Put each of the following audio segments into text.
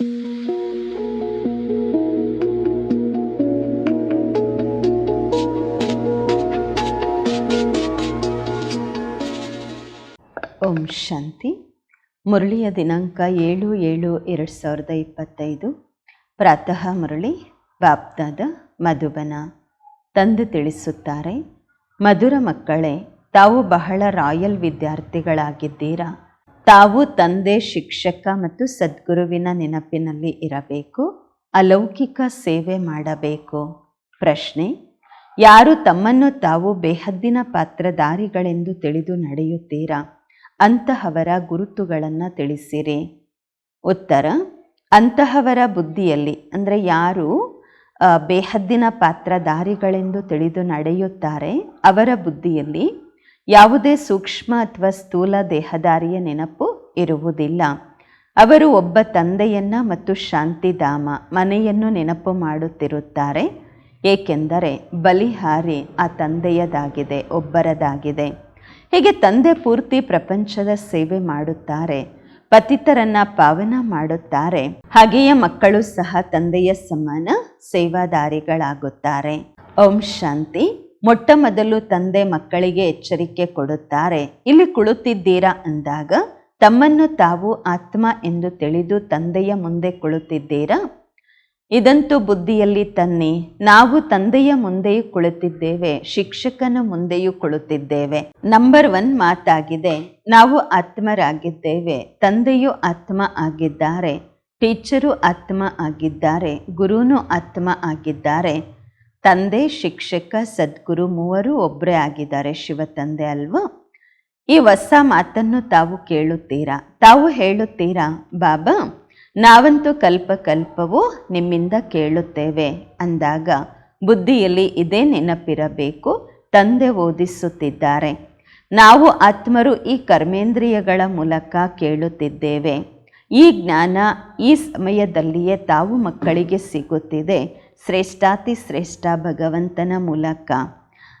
ಓಂ ಶಾಂತಿ. ಮುರಳಿಯ ದಿನಾಂಕ ಏಳು ಏಳು ಎರಡು ಸಾವಿರದ ಇಪ್ಪತ್ತೈದು. ಪ್ರಾತಃ ಮುರಳಿ ಬಾಪ್ದಾದ ಮಧುಬನ. ತಂದು ತಿಳಿಸುತ್ತಾರೆ, ಮಧುರ ಮಕ್ಕಳೇ, ತಾವು ಬಹಳ ರಾಯಲ್ ವಿದ್ಯಾರ್ಥಿಗಳಾಗಿದ್ದೀರಾ? ತಾವು ತಂದೆ, ಶಿಕ್ಷಕ ಮತ್ತು ಸದ್ಗುರುವಿನ ನೆನಪಿನಲ್ಲಿ ಇರಬೇಕು, ಅಲೌಕಿಕ ಸೇವೆ ಮಾಡಬೇಕು. ಪ್ರಶ್ನೆ, ಯಾರು ತಮ್ಮನ್ನು ತಾವು ಬೇಹದ್ದಿನ ಪಾತ್ರಧಾರಿಗಳೆಂದು ತಿಳಿದು ನಡೆಯುತ್ತೀರಾ? ಅಂತಹವರ ಗುರುತುಗಳನ್ನು ತಿಳಿಸಿರಿ. ಉತ್ತರ, ಅಂತಹವರ ಬುದ್ಧಿಯಲ್ಲಿ, ಅಂದರೆ ಯಾರು ಬೇಹದ್ದಿನ ಪಾತ್ರಧಾರಿಗಳೆಂದು ತಿಳಿದು ನಡೆಯುತ್ತಾರೆ, ಅವರ ಬುದ್ಧಿಯಲ್ಲಿ ಯಾವುದೇ ಸೂಕ್ಷ್ಮ ಅಥವಾ ಸ್ಥೂಲ ದೇಹದಾರಿಯ ನೆನಪು ಇರುವುದಿಲ್ಲ. ಅವರು ಒಬ್ಬ ತಂದೆಯನ್ನ ಮತ್ತು ಶಾಂತಿಧಾಮ ಮನೆಯನ್ನು ನೆನಪು ಮಾಡುತ್ತಿರುತ್ತಾರೆ. ಏಕೆಂದರೆ ಬಲಿಹಾರಿ ಆ ತಂದೆಯದಾಗಿದೆ, ಒಬ್ಬರದಾಗಿದೆ. ಹೀಗೆ ತಂದೆ ಪೂರ್ತಿ ಪ್ರಪಂಚದ ಸೇವೆ ಮಾಡುತ್ತಾರೆ, ಪತಿತರನ್ನ ಪಾವನ ಮಾಡುತ್ತಾರೆ. ಹಾಗೆಯೇ ಮಕ್ಕಳು ಸಹ ತಂದೆಯ ಸಮಾನ ಸೇವಾದಾರಿಗಳಾಗುತ್ತಾರೆ. ಓಂ ಶಾಂತಿ. ಮೊಟ್ಟ ಮೊದಲು ತಂದೆ ಮಕ್ಕಳಿಗೆ ಎಚ್ಚರಿಕೆ ಕೊಡುತ್ತಾರೆ. ಇಲ್ಲಿ ಕುಳಿತಿದ್ದೀರಾ? ಅಂದಾಗ, ತಮ್ಮನ್ನು ತಾವು ಆತ್ಮ ಎಂದು ತಿಳಿದು ತಂದೆಯ ಮುಂದೆ ಕುಳಿತಿದ್ದೀರಾ? ಇದಂತೂ ಬುದ್ಧಿಯಲ್ಲಿ ತನ್ನಿ. ನಾವು ತಂದೆಯ ಮುಂದೆಯೂ ಕುಳಿತಿದ್ದೇವೆ. ಶಿಕ್ಷಕನ ಮುಂದೆಯೂ ಕುಳಿತಿದ್ದೇವೆ. ನಂಬರ್ ಒನ್ ಮಾತಾಗಿದೆ. ನಾವು ಆತ್ಮರಾಗಿದ್ದೇವೆ. ತಂದೆಯು ಆತ್ಮ ಆಗಿದ್ದಾರೆ. ಟೀಚರು ಆತ್ಮ ಆಗಿದ್ದಾರೆ. ಗುರುನೂ ಆತ್ಮ ಆಗಿದ್ದಾರೆ. ತಂದೆ ಶಿಕ್ಷಕ ಸದ್ಗುರು ಮೂವರು ಒಬ್ಬರೇ ಆಗಿದ್ದಾರೆ ಶಿವ ತಂದೆ ಅಲ್ವಾ? ಈ ಹೊಸ ಮಾತನ್ನು ತಾವು ಕೇಳುತ್ತೀರಾ? ತಾವು ಹೇಳುತ್ತೀರಾ, ಬಾಬಾ, ನಾವಂತೂ ಕಲ್ಪ ಕಲ್ಪವೂ ನಿಮ್ಮಿಂದ ಕೇಳುತ್ತೇವೆ ಅಂದಾಗ, ಬುದ್ಧಿಯಲ್ಲಿ ಇದೇ ನೆನಪಿರಬೇಕು, ತಂದೆ ಓದಿಸುತ್ತಿದ್ದಾರೆ. ನಾವು ಆತ್ಮರು ಈ ಕರ್ಮೇಂದ್ರಿಯಗಳ ಮೂಲಕ ಕೇಳುತ್ತಿದ್ದೇವೆ. ಈ ಜ್ಞಾನ ಈ ಸಮಯದಲ್ಲಿಯೇ ತಾವು ಮಕ್ಕಳಿಗೆ ಸಿಗುತ್ತಿದೆ. ಶ್ರೇಷ್ಠಾತಿ ಶ್ರೇಷ್ಠ ಭಗವಂತನ ಮೂಲಕ.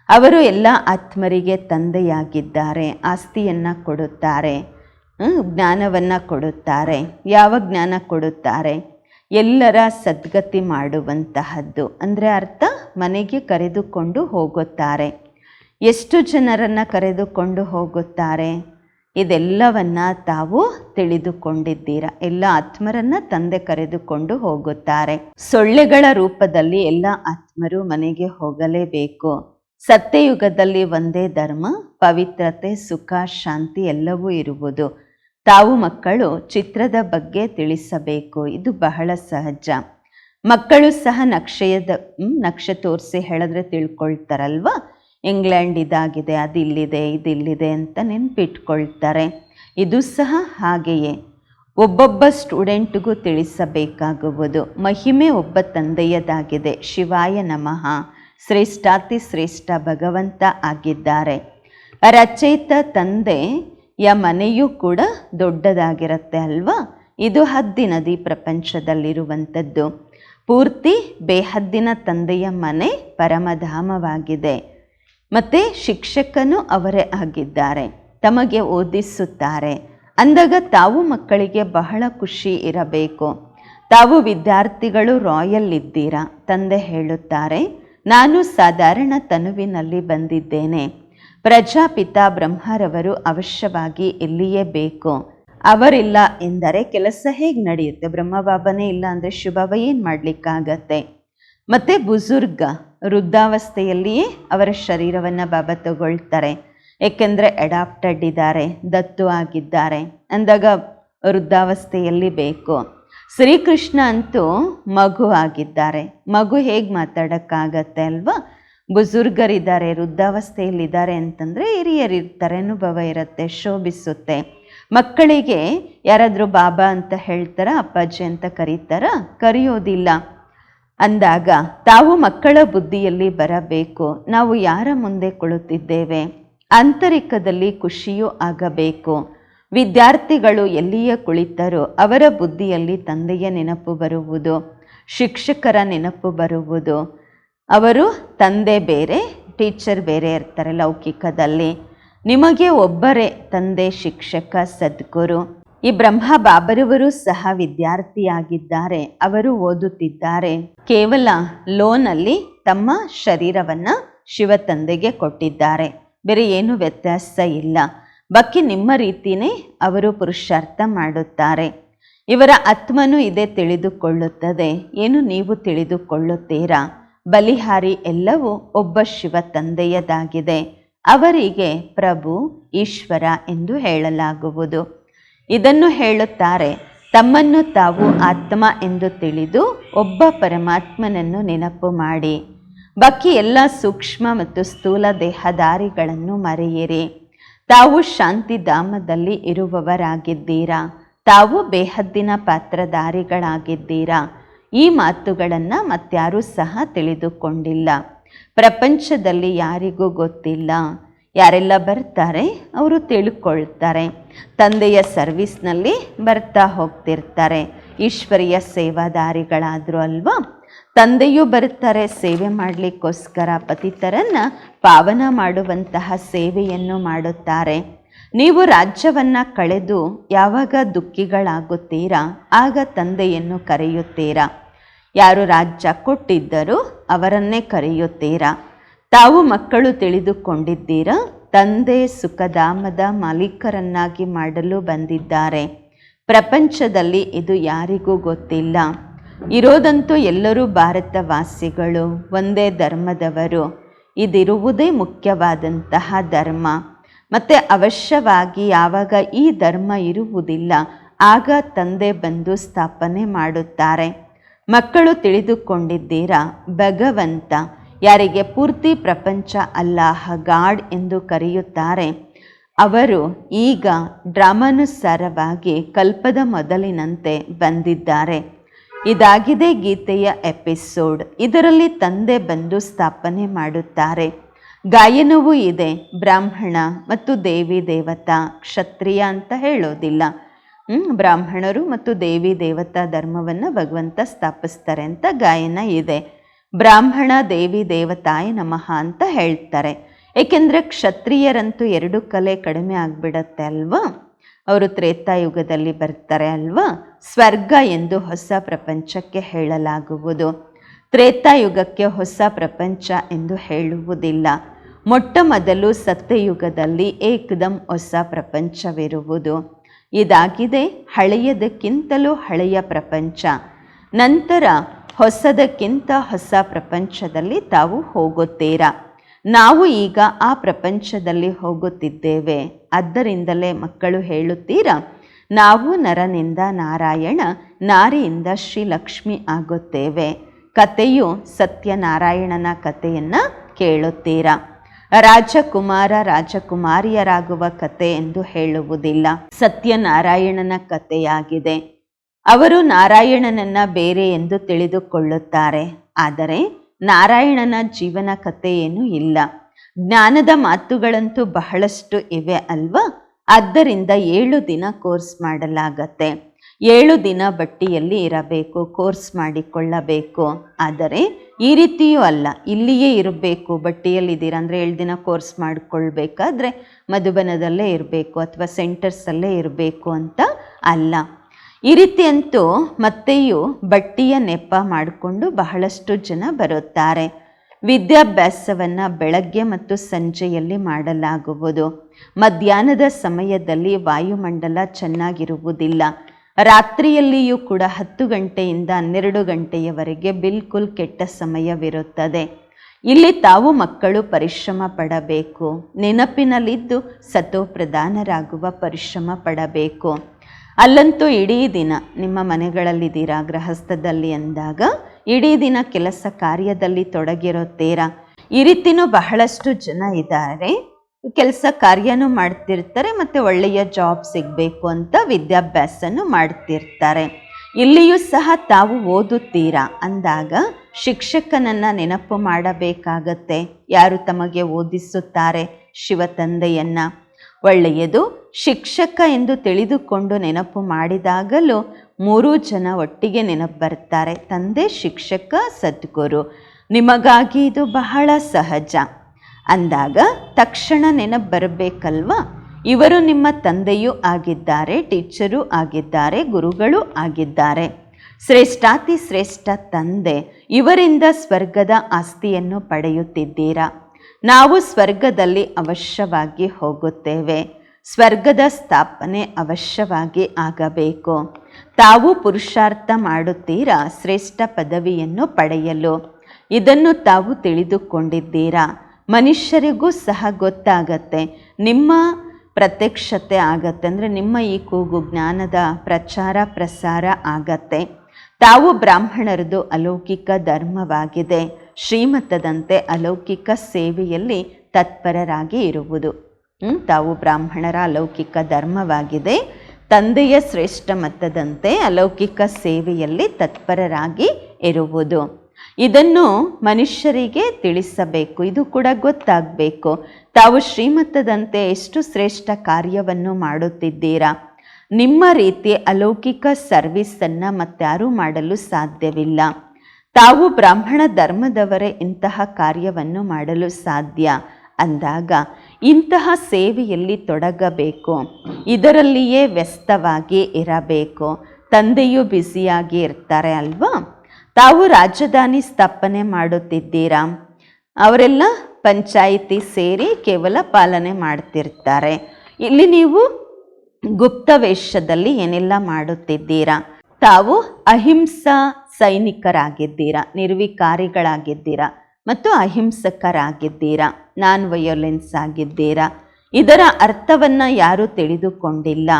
ಅವರು ಎಲ್ಲ ಆತ್ಮರಿಗೆ ತಂದೆಯಾಗಿದ್ದಾರೆ, ಆಸ್ತಿಯನ್ನು ಕೊಡುತ್ತಾರೆ ಜ್ಞಾನವನ್ನು ಕೊಡುತ್ತಾರೆ, ಯಾವ ಜ್ಞಾನ ಕೊಡುತ್ತಾರೆ, ಎಲ್ಲರ ಸದ್ಗತಿ ಮಾಡುವಂತಹದ್ದು. ಅಂದರೆ ಅರ್ಥ, ಮನೆಗೆ ಕರೆದುಕೊಂಡು ಹೋಗುತ್ತಾರೆ. ಎಷ್ಟು ಜನರನ್ನು ಕರೆದುಕೊಂಡು ಹೋಗುತ್ತಾರೆ? ಇದೆಲ್ಲವನ್ನ ತಾವು ತಿಳಿದುಕೊಂಡಿದ್ದೀರ. ಎಲ್ಲ ಆತ್ಮರನ್ನ ತಂದೆ ಕರೆದುಕೊಂಡು ಹೋಗುತ್ತಾರೆ. ಸೊಳ್ಳೆಗಳ ರೂಪದಲ್ಲಿ ಎಲ್ಲ ಆತ್ಮರು ಮನೆಗೆ ಹೋಗಲೇಬೇಕು. ಸತ್ಯಯುಗದಲ್ಲಿ ಒಂದೇ ಧರ್ಮ, ಪವಿತ್ರತೆ, ಸುಖ, ಶಾಂತಿ ಎಲ್ಲವೂ ಇರುವುದು. ತಾವು ಮಕ್ಕಳು ಚಿತ್ರದ ಬಗ್ಗೆ ತಿಳಿಸಬೇಕು. ಇದು ಬಹಳ ಸಹಜ. ಮಕ್ಕಳು ಸಹ ನಕ್ಷೆಯದ ನಕ್ಷೆ ತೋರಿಸಿ ಹೇಳಿದ್ರೆ ತಿಳ್ಕೊಳ್ತಾರಲ್ವಾ? ಇಂಗ್ಲೆಂಡ್ ಇದಾಗಿದೆ, ಅದಿಲ್ಲಿದೆ, ಇದಿಲ್ಲಿದೆ ಅಂತ ನೆನ್ಪಿಟ್ಕೊಳ್ತಾರೆ. ಇದು ಸಹ ಹಾಗೆಯೇ. ಒಬ್ಬೊಬ್ಬ ಸ್ಟೂಡೆಂಟ್ಗೂ ತಿಳಿಸಬೇಕಾಗುವುದು. ಮಹಿಮೆ ಒಬ್ಬ ತಂದೆಯದಾಗಿದೆ. ಶಿವಾಯ ನಮಃ. ಶ್ರೇಷ್ಠಾತಿ ಶ್ರೇಷ್ಠ ಭಗವಂತ ಆಗಿದ್ದಾರೆ. ರಚಯಿತ ತಂದೆಯ ಮನೆಯೂ ಕೂಡ ದೊಡ್ಡದಾಗಿರುತ್ತೆ ಅಲ್ವಾ? ಇದು ಹದ್ದಿನದಿ ಪ್ರಪಂಚದಲ್ಲಿರುವಂಥದ್ದು. ಪೂರ್ತಿ ಬೇಹದ್ದಿನ ತಂದೆಯ ಮನೆ ಪರಮಧಾಮವಾಗಿದೆ. ಮತ್ತು ಶಿಕ್ಷಕನು ಅವರೇ ಆಗಿದ್ದಾರೆ, ತಮಗೆ ಓದಿಸುತ್ತಾರೆ. ಅಂದಾಗ ತಾವು ಮಕ್ಕಳಿಗೆ ಬಹಳ ಖುಷಿ ಇರಬೇಕು. ತಾವು ವಿದ್ಯಾರ್ಥಿಗಳು ರಾಯಲ್ ಇದ್ದೀರಾ? ತಂದೆ ಹೇಳುತ್ತಾರೆ, ನಾನು ಸಾಧಾರಣ ತನುವಿನಲ್ಲಿ ಬಂದಿದ್ದೇನೆ. ಪ್ರಜಾಪಿತ ಬ್ರಹ್ಮರವರು ಅವಶ್ಯವಾಗಿ ಇಲ್ಲಿಯೇ ಬೇಕು. ಅವರಿಲ್ಲ ಎಂದರೆ ಕೆಲಸ ಹೇಗೆ ನಡೆಯುತ್ತೆ? ಬ್ರಹ್ಮಬಾಬನೇ ಇಲ್ಲ ಅಂದರೆ ಶುಭವ ಏನು ಮಾಡಲಿಕ್ಕಾಗತ್ತೆ? ಮತ್ತು ಬುಜುರ್ಗ ವೃದ್ಧಾವಸ್ಥೆಯಲ್ಲಿಯೇ ಅವರ ಶರೀರವನ್ನು ಬಾಬಾ ತಗೊಳ್ತಾರೆ ಏಕೆಂದರೆ ಅಡಾಪ್ಟೆಡ್ ಇದ್ದಾರೆ, ದತ್ತು ಆಗಿದ್ದಾರೆ. ಅಂದಾಗ ವೃದ್ಧಾವಸ್ಥೆಯಲ್ಲಿ ಬೇಕು. ಶ್ರೀಕೃಷ್ಣ ಅಂತೂ ಮಗು ಆಗಿದ್ದಾರೆ. ಮಗು ಹೇಗೆ ಮಾತಾಡೋಕ್ಕಾಗತ್ತೆ ಅಲ್ವಾ? ಬುಜುರ್ಗರಿದ್ದಾರೆ, ವೃದ್ಧಾವಸ್ಥೆಯಲ್ಲಿದ್ದಾರೆ ಅಂತಂದರೆ ಹಿರಿಯರಿರ್ತಾರೆ, ಅನುಭವ ಇರುತ್ತೆ, ಶೋಭಿಸುತ್ತೆ. ಮಕ್ಕಳಿಗೆ ಯಾರಾದರೂ ಬಾಬಾ ಅಂತ ಹೇಳ್ತಾರ, ಅಪ್ಪಾಜಿ ಅಂತ ಕರೀತಾರ? ಕರೆಯೋದಿಲ್ಲ. ಅಂದಾಗ ತಾವು ಮಕ್ಕಳ ಬುದ್ಧಿಯಲ್ಲಿ ಬರಬೇಕು, ನಾವು ಯಾರ ಮುಂದೆ ಕುಳಿತಿದ್ದೇವೆ? ಆಂತರಿಕದಲ್ಲಿ ಖುಷಿಯೂ ಆಗಬೇಕು. ವಿದ್ಯಾರ್ಥಿಗಳು ಎಲ್ಲಿಯೇ ಕುಳಿತರೂ ಅವರ ಬುದ್ಧಿಯಲ್ಲಿ ತಂದೆಯ ನೆನಪು ಬರುವುದು, ಶಿಕ್ಷಕರ ನೆನಪು ಬರುವುದು. ಅವರು ತಂದೆ ಬೇರೆ, ಟೀಚರ್ ಬೇರೆ ಇರ್ತಾರೆ ಲೌಕಿಕದಲ್ಲಿ. ನಿಮಗೆ ಒಬ್ಬರೇ ತಂದೆ, ಶಿಕ್ಷಕ, ಸದ್ಗುರು. ಈ ಬ್ರಹ್ಮ ಬಾಬರವರು ಸಹ ವಿದ್ಯಾರ್ಥಿಯಾಗಿದ್ದಾರೆ. ಅವರು ಓದುತ್ತಿದ್ದಾರೆ. ಕೇವಲ ಲೋನಲ್ಲಿ ತಮ್ಮ ಶರೀರವನ್ನ ಶಿವ ತಂದೆಗೆ ಕೊಟ್ಟಿದ್ದಾರೆ. ಬೇರೆ ಏನು ವ್ಯತ್ಯಾಸ ಇಲ್ಲ. ಬಾಕಿ ನಿಮ್ಮ ರೀತಿನೇ ಅವರು ಪುರುಷಾರ್ಥ ಮಾಡುತ್ತಾರೆ. ಇವರ ಆತ್ಮನು ಇದೇ ತಿಳಿದುಕೊಳ್ಳುತ್ತದೆ. ಏನು ನೀವು ತಿಳಿದುಕೊಳ್ಳುತ್ತೀರಾ? ಬಲಿಹಾರಿ ಎಲ್ಲವೂ ಒಬ್ಬ ಶಿವ ತಂದೆಯದಾಗಿದೆ. ಅವರಿಗೆ ಪ್ರಭು, ಈಶ್ವರ ಎಂದು ಹೇಳಲಾಗುವುದು. ಇದನ್ನು ಹೇಳುತ್ತಾರೆ, ತಮ್ಮನ್ನು ತಾವು ಆತ್ಮ ಎಂದು ತಿಳಿದು ಒಬ್ಬ ಪರಮಾತ್ಮನನ್ನು ನೆನಪು ಮಾಡಿ. ಬಾಕಿ ಎಲ್ಲ ಸೂಕ್ಷ್ಮ ಮತ್ತು ಸ್ಥೂಲ ದೇಹದಾರಿಗಳನ್ನು ಮರೆಯಿರಿ. ತಾವು ಶಾಂತಿಧಾಮದಲ್ಲಿ ಇರುವವರಾಗಿದ್ದೀರಾ? ತಾವು ಬೇಹದ್ದಿನ ಪಾತ್ರಧಾರಿಗಳಾಗಿದ್ದೀರಾ? ಈ ಮಾತುಗಳನ್ನು ಮತ್ಯಾರೂ ಸಹ ತಿಳಿದುಕೊಂಡಿಲ್ಲ. ಪ್ರಪಂಚದಲ್ಲಿ ಯಾರಿಗೂ ಗೊತ್ತಿಲ್ಲ. ಯಾರೆಲ್ಲ ಬರ್ತಾರೆ ಅವರು ತಿಳ್ಕೊಳ್ತಾರೆ. ತಂದೆಯ ಸರ್ವಿಸ್ನಲ್ಲಿ ಬರ್ತಾ ಹೋಗ್ತಿರ್ತಾರೆ. ಈಶ್ವರಿಯ ಸೇವಾದಾರಿಗಳಾದರೂ ಅಲ್ವಾ? ತಂದೆಯೂ ಬರುತ್ತಾರೆ ಸೇವೆ ಮಾಡಲಿಕ್ಕೋಸ್ಕರ ಪತಿತರನ್ನು ಪಾವನ ಮಾಡುವಂತಹ ಸೇವೆಯನ್ನು ಮಾಡುತ್ತಾರೆ. ನೀವು ರಾಜ್ಯವನ್ನು ಕಳೆದು ಯಾವಾಗ ದುಃಖಿಗಳಾಗುತ್ತೀರಾ? ಆಗ ತಂದೆಯನ್ನು ಕರೆಯುತ್ತೀರಾ? ಯಾರು ರಾಜ್ಯ ಕೊಟ್ಟಿದ್ದರೂ ಅವರನ್ನೇ ಕರೆಯುತ್ತೀರಾ? ತಾವು ಮಕ್ಕಳು ತಿಳಿದುಕೊಂಡಿದ್ದೀರಾ? ತಂದೆ ಸುಖಧಾಮದ ಮಾಲೀಕರನ್ನಾಗಿ ಮಾಡಲು ಬಂದಿದ್ದಾರೆ. ಪ್ರಪಂಚದಲ್ಲಿ ಇದು ಯಾರಿಗೂ ಗೊತ್ತಿಲ್ಲ. ಇರೋದಂತೂ ಎಲ್ಲರೂ ಭಾರತವಾಸಿಗಳು, ಒಂದೇ ಧರ್ಮದವರು. ಇದಿರುವುದೇ ಮುಖ್ಯವಾದಂತಹ ಧರ್ಮ. ಮತ್ತು ಅವಶ್ಯವಾಗಿ ಯಾವಾಗ ಈ ಧರ್ಮ ಇರುವುದಿಲ್ಲ, ಆಗ ತಂದೆ ಬಂದು ಸ್ಥಾಪನೆ ಮಾಡುತ್ತಾರೆ. ಮಕ್ಕಳು ತಿಳಿದುಕೊಂಡಿದ್ದೀರಾ? ಭಗವಂತ. ಯಾರಿಗೆ ಪೂರ್ತಿ ಪ್ರಪಂಚ ಅಲ್ಲಾಹ ಗಾಡ್ ಎಂದು ಕರೆಯುತ್ತಾರೆ. ಅವರು ಈಗ ಡ್ರಾಮಾನುಸಾರವಾಗಿ ಕಲ್ಪದ ಮೊದಲಿನಂತೆ ಬಂದಿದ್ದಾರೆ. ಇದಾಗಿದೆ ಗೀತೆಯ ಎಪಿಸೋಡ್. ಇದರಲ್ಲಿ ತಂದೆ ಬಂದು ಸ್ಥಾಪನೆ ಮಾಡುತ್ತಾರೆ. ಗಾಯನವೂ ಇದೆ. ಬ್ರಾಹ್ಮಣ ಮತ್ತು ದೇವಿ ದೇವತಾ ಕ್ಷತ್ರಿಯ ಅಂತ ಹೇಳೋದಿಲ್ಲ. ಹ್ಮ್, ಬ್ರಾಹ್ಮಣರು ಮತ್ತು ದೇವಿ ದೇವತಾ ಧರ್ಮವನ್ನು ಭಗವಂತ ಸ್ಥಾಪಿಸ್ತಾರೆ ಅಂತ ಗಾಯನ ಇದೆ. ಬ್ರಾಹ್ಮಣ ದೇವಿ ದೇವತಾಯ ನಮಃ ಅಂತ ಹೇಳ್ತಾರೆ. ಏಕೆಂದರೆ ಕ್ಷತ್ರಿಯರಂತೂ ಎರಡು ಕಲೆ ಕಡಿಮೆ ಆಗಿಬಿಡತ್ತೆ ಅಲ್ವಾ? ಅವರು ತ್ರೇತಾಯುಗದಲ್ಲಿ ಬರ್ತಾರೆ ಅಲ್ವಾ? ಸ್ವರ್ಗ ಎಂದು ಹೊಸ ಪ್ರಪಂಚಕ್ಕೆ ಹೇಳಲಾಗುವುದು. ತ್ರೇತಾಯುಗಕ್ಕೆ ಹೊಸ ಪ್ರಪಂಚ ಎಂದು ಹೇಳುವುದಿಲ್ಲ. ಮೊಟ್ಟ ಮೊದಲು ಸತ್ಯಯುಗದಲ್ಲಿ ಏಕದಂ ಹೊಸ ಪ್ರಪಂಚವಿರುವುದು. ಇದಾಗಿದೆ ಹಳೆಯದಕ್ಕಿಂತಲೂ ಹಳೆಯ ಪ್ರಪಂಚ. ನಂತರ ಹೊಸದಕ್ಕಿಂತ ಹೊಸ ಪ್ರಪಂಚದಲ್ಲಿ ತಾವು ಹೋಗುತ್ತೀರಾ? ನಾವು ಈಗ ಆ ಪ್ರಪಂಚದಲ್ಲಿ ಹೋಗುತ್ತಿದ್ದೇವೆ. ಆದ್ದರಿಂದಲೇ ಮಕ್ಕಳು ಹೇಳುತ್ತೀರಾ, ನಾವು ನರನಿಂದ ನಾರಾಯಣ, ನಾರಿಯಿಂದ ಶ್ರೀಲಕ್ಷ್ಮಿ ಆಗುತ್ತೇವೆ. ಕತೆಯು ಸತ್ಯನಾರಾಯಣನ ಕಥೆಯನ್ನು ಕೇಳುತ್ತೀರಾ? ರಾಜಕುಮಾರ ರಾಜಕುಮಾರಿಯರಾಗುವ ಕತೆ ಎಂದು ಹೇಳುವುದಿಲ್ಲ. ಸತ್ಯನಾರಾಯಣನ ಕಥೆಯಾಗಿದೆ. ಅವರು ನಾರಾಯಣನನ್ನ ಬೇರೆ ಎಂದು ತಿಳಿದುಕೊಳ್ಳುತ್ತಾರೆ. ಆದರೆ ನಾರಾಯಣನ ಜೀವನ ಕಥೆ ಏನೂ ಇಲ್ಲ. ಜ್ಞಾನದ ಮಾತುಗಳಂತೂ ಬಹಳಷ್ಟು ಇವೆ ಅಲ್ವಾ? ಆದ್ದರಿಂದ ಏಳು ದಿನ ಕೋರ್ಸ್ ಮಾಡಲಾಗತ್ತೆ. ಏಳು ದಿನ ಬಟ್ಟಿಯಲ್ಲಿ ಇರಬೇಕು, ಕೋರ್ಸ್ ಮಾಡಿಕೊಳ್ಳಬೇಕು. ಆದರೆ ಈ ರೀತಿಯೂ ಅಲ್ಲ. ಇಲ್ಲಿಯೇ ಇರಬೇಕು ಬಟ್ಟಿಯಲ್ಲಿದ್ದೀರ ಅಂದರೆ ಏಳು ದಿನ ಕೋರ್ಸ್ ಮಾಡಿಕೊಳ್ಬೇಕಾದ್ರೆ ಮಧುಬನದಲ್ಲೇ ಇರಬೇಕು ಅಥವಾ ಸೆಂಟರ್ಸಲ್ಲೇ ಇರಬೇಕು ಅಂತ ಅಲ್ಲ. ಈ ರೀತಿಯಂತೂ ಮತ್ತೆಯೂ ಬಟ್ಟಿಯ ನೆಪ ಮಾಡಿಕೊಂಡು ಬಹಳಷ್ಟು ಜನ ಬರುತ್ತಾರೆ. ವಿದ್ಯಾಭ್ಯಾಸವನ್ನು ಬೆಳಗ್ಗೆ ಮತ್ತು ಸಂಜೆಯಲ್ಲಿ ಮಾಡಲಾಗುವುದು. ಮಧ್ಯಾಹ್ನದ ಸಮಯದಲ್ಲಿ ವಾಯುಮಂಡಲ ಚೆನ್ನಾಗಿರುವುದಿಲ್ಲ. ರಾತ್ರಿಯಲ್ಲಿಯೂ ಕೂಡ ಹತ್ತು ಗಂಟೆಯಿಂದ ಹನ್ನೆರಡು ಗಂಟೆಯವರೆಗೆ ಬಿಲ್ಕುಲ್ ಕೆಟ್ಟ ಸಮಯವಿರುತ್ತದೆ. ಇಲ್ಲಿ ತಾವು ಮಕ್ಕಳು ಪರಿಶ್ರಮ ಪಡಬೇಕು. ನೆನಪಿನಲ್ಲಿದ್ದು ಸತೋ ಪ್ರಧಾನರಾಗುವ ಪರಿಶ್ರಮ ಪಡಬೇಕು. ಅಲ್ಲಂತೂ ಇಡೀ ದಿನ ನಿಮ್ಮ ಮನೆಗಳಲ್ಲಿದ್ದೀರಾ? ಗೃಹಸ್ಥದಲ್ಲಿ ಅಂದಾಗ ಇಡೀ ದಿನ ಕೆಲಸ ಕಾರ್ಯದಲ್ಲಿ ತೊಡಗಿರುತ್ತೀರಾ ಈ ರೀತಿನೂ ಬಹಳಷ್ಟು ಜನ ಇದ್ದಾರೆ. ಕೆಲಸ ಕಾರ್ಯನೂ ಮಾಡ್ತಿರ್ತಾರೆ ಮತ್ತು ಒಳ್ಳೆಯ ಜಾಬ್ ಸಿಗಬೇಕು ಅಂತ ವಿದ್ಯಾಭ್ಯಾಸನೂ ಮಾಡ್ತಿರ್ತಾರೆ. ಇಲ್ಲಿಯೂ ಸಹ ತಾವು ಓದುತ್ತೀರಾ? ಅಂದಾಗ ಶಿಕ್ಷಕನನ್ನು ನೆನಪು ಮಾಡಬೇಕಾಗತ್ತೆ. ಯಾರು ತಮಗೆ ಓದಿಸುತ್ತಾರೆ? ಶಿವತಂದೆಯನ್ನು ಒಳ್ಳೆಯದು. ಶಿಕ್ಷಕ ಎಂದು ತಿಳಿದುಕೊಂಡು ನೆನಪು ಮಾಡಿದಾಗಲೂ ಮೂರೂ ಜನ ಒಟ್ಟಿಗೆ ನೆನಪು ಬರ್ತಾರೆ. ತಂದೆ, ಶಿಕ್ಷಕ, ಸದ್ಗುರು. ನಿಮಗಾಗಿ ಇದು ಬಹಳ ಸಹಜ. ಅಂದಾಗ ತಕ್ಷಣ ನೆನಪು ಬರಬೇಕಲ್ವಾ? ಇವರು ನಿಮ್ಮ ತಂದೆಯೂ ಆಗಿದ್ದಾರೆ, ಟೀಚರೂ ಆಗಿದ್ದಾರೆ, ಗುರುಗಳು ಆಗಿದ್ದಾರೆ. ಶ್ರೇಷ್ಠಾತಿ ಶ್ರೇಷ್ಠ ತಂದೆ, ಇವರಿಂದ ಸ್ವರ್ಗದ ಆಸ್ತಿಯನ್ನು ಪಡೆಯುತ್ತಿದ್ದೀರಾ? ನಾವು ಸ್ವರ್ಗದಲ್ಲಿ ಅವಶ್ಯವಾಗಿ ಹೋಗುತ್ತೇವೆ. ಸ್ವರ್ಗದ ಸ್ಥಾಪನೆ ಅವಶ್ಯವಾಗಿ ಆಗಬೇಕು. ತಾವು ಪುರುಷಾರ್ಥ ಮಾಡುತ್ತೀರಾ ಶ್ರೇಷ್ಠ ಪದವಿಯನ್ನು ಪಡೆಯಲು? ಇದನ್ನು ತಾವು ತಿಳಿದುಕೊಂಡಿದ್ದೀರಾ? ಮನುಷ್ಯರಿಗೂ ಸಹ ಗೊತ್ತಾಗತ್ತೆ. ನಿಮ್ಮ ಪ್ರತ್ಯಕ್ಷತೆ ಆಗತ್ತೆ. ಅಂದರೆ ನಿಮ್ಮ ಈ ಕೂಗು ಜ್ಞಾನದ ಪ್ರಚಾರ ಪ್ರಸಾರ ಆಗತ್ತೆ. ತಾವು ಬ್ರಾಹ್ಮಣರದು ಅಲೌಕಿಕ ಧರ್ಮವಾಗಿದೆ. ಶ್ರೀಮತದಂತೆ ಅಲೌಕಿಕ ಸೇವೆಯಲ್ಲಿ ತತ್ಪರರಾಗಿ ಇರುವುದು? ತಾವು ಬ್ರಾಹ್ಮಣರ ಅಲೌಕಿಕ ಧರ್ಮವಾಗಿದೆ. ತಂದೆಯ ಶ್ರೇಷ್ಠ ಮತದಂತೆ ಅಲೌಕಿಕ ಸೇವೆಯಲ್ಲಿ ತತ್ಪರರಾಗಿ ಇರುವುದು. ಇದನ್ನು ಮನುಷ್ಯರಿಗೆ ತಿಳಿಸಬೇಕು. ಇದು ಕೂಡ ಗೊತ್ತಾಗಬೇಕು. ತಾವು ಶ್ರೀಮತದಂತೆ ಎಷ್ಟು ಶ್ರೇಷ್ಠ ಕಾರ್ಯವನ್ನು ಮಾಡುತ್ತಿದ್ದೀರಾ? ನಿಮ್ಮ ರೀತಿ ಅಲೌಕಿಕ ಸರ್ವಿಸನ್ನು ಮತ್ತಾರೂ ಮಾಡಲು ಸಾಧ್ಯವಿಲ್ಲ. ತಾವು ಬ್ರಾಹ್ಮಣ ಧರ್ಮದವರೇ ಇಂತಹ ಕಾರ್ಯವನ್ನು ಮಾಡಲು ಸಾಧ್ಯ. ಅಂದಾಗ ಇಂತಹ ಸೇವೆಯಲ್ಲಿ ತೊಡಗಬೇಕು. ಇದರಲ್ಲಿಯೇ ವ್ಯಸ್ತವಾಗಿ ಇರಬೇಕು. ತಂದೆಯೂ ಬ್ಯುಸಿಯಾಗಿ ಇರ್ತಾರೆ ಅಲ್ವಾ? ತಾವು ರಾಜಧಾನಿ ಸ್ಥಾಪನೆ ಮಾಡುತ್ತಿದ್ದೀರಾ? ಅವರೆಲ್ಲ ಪಂಚಾಯಿತಿ ಸೇರಿ ಕೇವಲ ಪಾಲನೆ ಮಾಡ್ತಿರ್ತಾರೆ. ಇಲ್ಲಿ ನೀವು ಗುಪ್ತ ವೇಷದಲ್ಲಿ ಏನೆಲ್ಲ ಮಾಡುತ್ತಿದ್ದೀರಾ? ತಾವು ಅಹಿಂಸಾ ಸೈನಿಕರಾಗಿದ್ದೀರಾ? ನಿರ್ವಿಕಾರಿಗಳಾಗಿದ್ದೀರಾ? ಮತ್ತು ಅಹಿಂಸಕರಾಗಿದ್ದೀರಾ? ನಾನ್ ವಯೋಲೆನ್ಸ್ ಆಗಿದ್ದೀರಾ? ಇದರ ಅರ್ಥವನ್ನು ಯಾರೂ ತಿಳಿದುಕೊಂಡಿಲ್ಲ.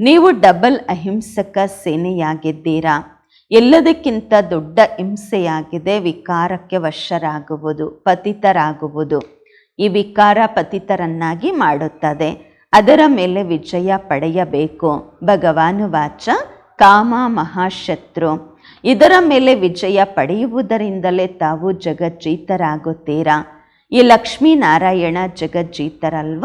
ನೀವು ಡಬಲ್ ಅಹಿಂಸಕ ಸೇನೆಯಾಗಿದ್ದೀರಾ? ಎಲ್ಲದಕ್ಕಿಂತ ದೊಡ್ಡ ಹಿಂಸೆಯಾಗಿದೆ ವಿಕಾರಕ್ಕೆ ವಶರಾಗುವುದು, ಪತಿತರಾಗುವುದು. ಈ ವಿಕಾರ ಪತಿತರನ್ನಾಗಿ ಮಾಡುತ್ತದೆ. ಅದರ ಮೇಲೆ ವಿಜಯ ಪಡೆಯಬೇಕು. ಭಗವಾನು ವಾಚ, ಕಾಮ ಮಹಾಶತ್ರು. ಇದರ ಮೇಲೆ ವಿಜಯ ಪಡೆಯುವುದರಿಂದಲೇ ತಾವು ಜಗಜ್ಜೀತರಾಗುತ್ತೀರಾ? ಈ ಲಕ್ಷ್ಮೀನಾರಾಯಣ ಜಗಜ್ಜೀತರಲ್ವ?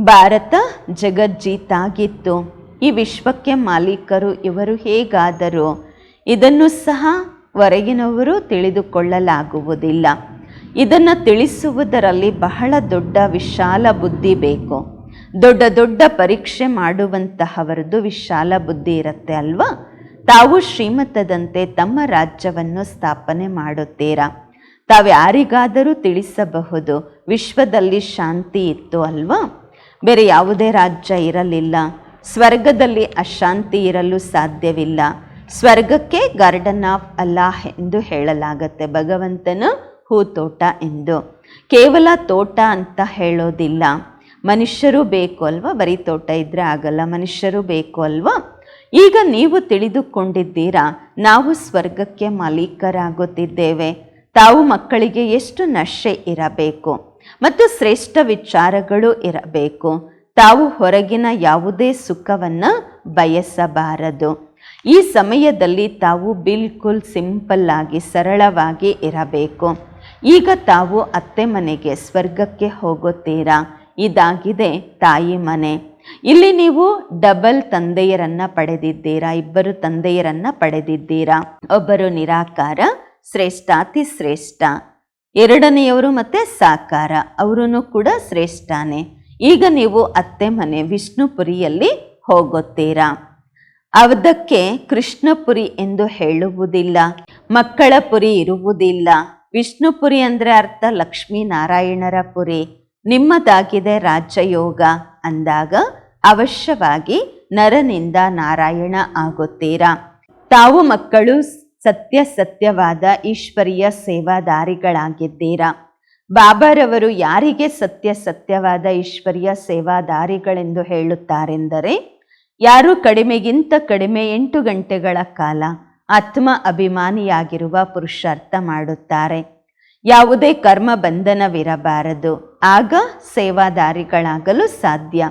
ಭಾರತ ಜಗಜ್ಜೀತಾಗಿತ್ತು. ಈ ವಿಶ್ವಕ್ಕೆ ಮಾಲೀಕರು ಇವರು ಹೇಗಾದರು ಇದನ್ನು ಸಹ ಹೊರಗಿನವರು ತಿಳಿದುಕೊಳ್ಳಲಾಗುವುದಿಲ್ಲ. ಇದನ್ನು ತಿಳಿಸುವುದರಲ್ಲಿ ಬಹಳ ದೊಡ್ಡ ವಿಶಾಲ ಬುದ್ಧಿ ಬೇಕು. ದೊಡ್ಡ ದೊಡ್ಡ ಪರೀಕ್ಷೆ ಮಾಡುವಂತಹವರದ್ದು ವಿಶಾಲ ಬುದ್ಧಿ ಇರುತ್ತೆ ಅಲ್ವಾ? ತಾವು ಶ್ರೀಮತದಂತೆ ತಮ್ಮ ರಾಜ್ಯವನ್ನು ಸ್ಥಾಪನೆ ಮಾಡುತ್ತೀರಾ? ತಾವ್ಯಾರಿಗಾದರೂ ತಿಳಿಸಬಹುದು. ವಿಶ್ವದಲ್ಲಿ ಶಾಂತಿ ಇತ್ತು ಅಲ್ವಾ? ಬೇರೆ ಯಾವುದೇ ರಾಜ್ಯ ಇರಲಿಲ್ಲ. ಸ್ವರ್ಗದಲ್ಲಿ ಅಶಾಂತಿ ಇರಲು ಸಾಧ್ಯವಿಲ್ಲ. ಸ್ವರ್ಗಕ್ಕೆ ಗಾರ್ಡನ್ ಆಫ್ ಅಲ್ಲಾಹ್ ಎಂದು ಹೇಳಲಾಗತ್ತೆ ಭಗವಂತನ ಹೂತೋಟ ಎಂದು. ಕೇವಲ ತೋಟ ಅಂತ ಹೇಳೋದಿಲ್ಲ. ಮನುಷ್ಯರು ಬೇಕು ಅಲ್ವಾ? ಬರೀ ತೋಟ ಇದ್ದರೆ ಆಗಲ್ಲ. ಮನುಷ್ಯರು ಬೇಕು ಅಲ್ವಾ? ಈಗ ನೀವು ತಿಳಿದುಕೊಂಡಿದ್ದೀರಾ, ನಾವು ಸ್ವರ್ಗಕ್ಕೆ ಮಾಲೀಕರಾಗುತ್ತಿದ್ದೇವೆ. ತಾವು ಮಕ್ಕಳಿಗೆ ಎಷ್ಟು ನಶೆ ಇರಬೇಕು ಮತ್ತು ಶ್ರೇಷ್ಠ ವಿಚಾರಗಳು ಇರಬೇಕು. ತಾವು ಹೊರಗಿನ ಯಾವುದೇ ಸುಖವನ್ನು ಬಯಸಬಾರದು. ಈ ಸಮಯದಲ್ಲಿ ತಾವು ಬಿಲ್ಕುಲ್ ಸಿಂಪಲ್ ಆಗಿ ಸರಳವಾಗಿ ಇರಬೇಕು. ಈಗ ತಾವು ಅತ್ತೆ ಮನೆಗೆ ಸ್ವರ್ಗಕ್ಕೆ ಹೋಗುತ್ತೀರಾ? ಇದಾಗಿದೆ ತಾಯಿ ಮನೆ. ಇಲ್ಲಿ ನೀವು ಡಬಲ್ ತಂದೆಯರನ್ನ ಪಡೆದಿದ್ದೀರಾ? ಇಬ್ಬರು ತಂದೆಯರನ್ನ ಪಡೆದಿದ್ದೀರಾ? ಒಬ್ಬರು ನಿರಾಕಾರ ಶ್ರೇಷ್ಠಾತಿ ಶ್ರೇಷ್ಠ. ಎರಡನೆಯವರು ಮತ್ತೆ ಸಾಕಾರ ಅವರೂ ಕೂಡ ಶ್ರೇಷ್ಠಾನೆ. ಈಗ ನೀವು ಅತ್ತೆ ಮನೆ ವಿಷ್ಣುಪುರಿಯಲ್ಲಿ ಹೋಗುತ್ತೀರಾ? ಅದಕ್ಕೆ ಕೃಷ್ಣಪುರಿ ಎಂದು ಹೇಳುವುದಿಲ್ಲ, ಮಕ್ಕಳ ಪುರಿ ಇರುವುದಿಲ್ಲ. ವಿಷ್ಣುಪುರಿ ಅಂದರೆ ಅರ್ಥ ಲಕ್ಷ್ಮೀನಾರಾಯಣರ ಪುರಿ. ನಿಮ್ಮದಾಗಿದೆ ರಾಜಯೋಗ, ಅಂದಾಗ ಅವಶ್ಯವಾಗಿ ನರನಿಂದ ನಾರಾಯಣ ಆಗುತ್ತೀರಾ? ತಾವು ಮಕ್ಕಳು ಸತ್ಯ ಸತ್ಯವಾದ ಈಶ್ವರಿಯ ಸೇವಾದಾರಿಗಳಾಗಿದ್ದೀರಾ? ಬಾಬಾರವರು ಯಾರಿಗೆ ಸತ್ಯ ಸತ್ಯವಾದ ಈಶ್ವರಿಯ ಸೇವಾದಾರಿಗಳೆಂದು ಹೇಳುತ್ತಾರೆಂದರೆ, ಯಾರು ಕಡಿಮೆಗಿಂತ ಕಡಿಮೆ ಎಂಟು ಗಂಟೆಗಳ ಕಾಲ ಆತ್ಮ ಅಭಿಮಾನಿಯಾಗಿರುವ ಪುರುಷಾರ್ಥ ಮಾಡುತ್ತಾರೆ. ಯಾವುದೇ ಕರ್ಮ ಬಂಧನವಿರಬಾರದು. ಆಗ ಸೇವಾದಾರಿಗಳಾಗಲು ಸಾಧ್ಯ